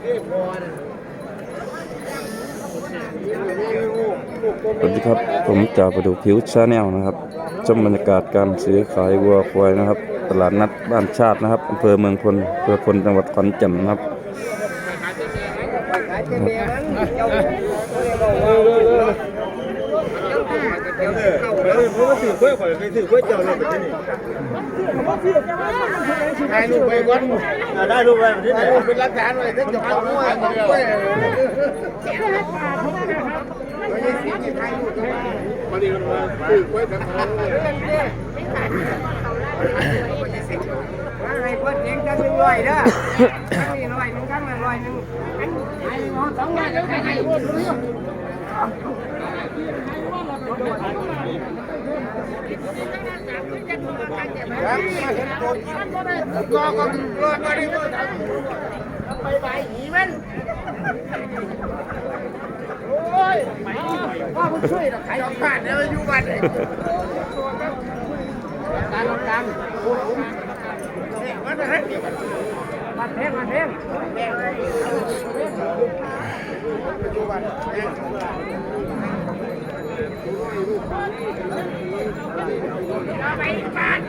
สวัสดีครับ ผมจ่าประดูผิวชาแนลนะครับชมบรรยากาศการซื้อขายวัวควายนะครับ ตลาดนัดบ้านชาตินะครับอำเภอเมืองพลอำเภอพลจังหวัดขอนแก่นนะครับ ถ่ายรูปไปก่อนได้รูปไปที่ไหนเป็นหลักฐานไว้ถ้าจะเอาหัวมันไมาดีกันมาซื้อไว้ทำอะไรให้เพิ่นเลี้ยงจังหนึ่งร้อยเด้องนี้ร้อยหนึ่งครั้งละร้อยหนึ่งไอ้หมอสองร้อยเดี๋ยวให้ให้หมดเลยครับมาเห็นตัวกินก็ก็ก็ก็ได้ก็ไปไปหีมันโอ้ยพ่อผู้ช่วยเราขายของผ่านแล้วอยู่บ้านเลยการลงดังมันจะให้มาแพงมาแพง ไปบ้าน